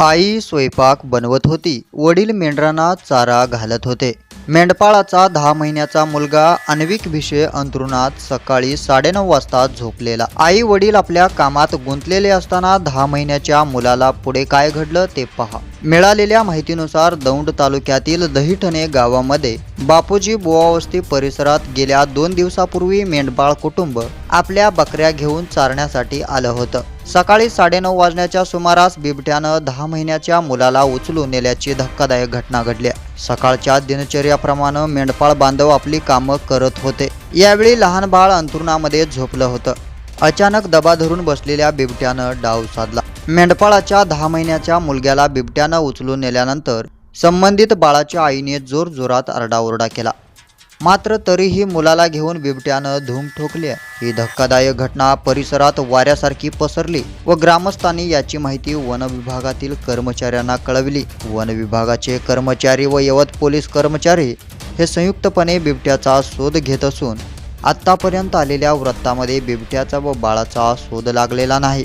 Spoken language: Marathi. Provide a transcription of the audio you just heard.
आई स्वयंपाक बनवत होती. वडील मेंढरांना चारा घालत होते. मेंढपाळाचा दहा महिन्याचा मुलगा अन्विक भिषे अंतरुणात सकाळी साडेनऊ वाजता झोपलेला. आई वडील आपल्या कामात गुंतलेले असताना दहा महिन्याच्या मुलाला पुढे काय घडलं ते पहा. मिळालेल्या माहितीनुसार दौंड तालुक्यातील दहिठणे गावामध्ये बापूजी बुवावस्ती परिसरात गेल्या दोन दिवसापूर्वी मेंढपाळ कुटुंब आपल्या बकऱ्या घेऊन चारण्यासाठी आलं होतं. सकाळी साडेनऊ वाजण्याच्या सुमारास बिबट्यानं दहा महिन्याच्या मुलाला उचलून नेल्याची धक्कादायक घटना घडली. सकाळच्या दिनचर्याप्रमाणे मेंढपाळ बांधव आपली कामं करत होते. यावेळी लहान बाळ अंथरुणामध्ये झोपलं होतं. अचानक दबा धरून बसलेल्या बिबट्यानं डाव साधला. मेंढपाळाच्या दहा महिन्याच्या मुलग्याला बिबट्यानं उचलून नेल्यानंतर संबंधित बाळाच्या आईने जोरजोरात आरडाओरडा केला. मात्र तरीही मुलाला घेऊन बिबट्यानं धूम ठोकली ही धक्कादायक घटना परिसरात वाऱ्यासारखी पसरली व ग्रामस्थांनी याची माहिती वन विभागातील कर्मचाऱ्यांना कळविली. वन विभागाचे कर्मचारी व यवत पोलीस कर्मचारी हे संयुक्तपणे बिबट्याचा शोध घेत असून आत्तापर्यंत आलेल्या वृत्तामध्ये बिबट्याचा व बाळाचा शोध लागलेला नाही.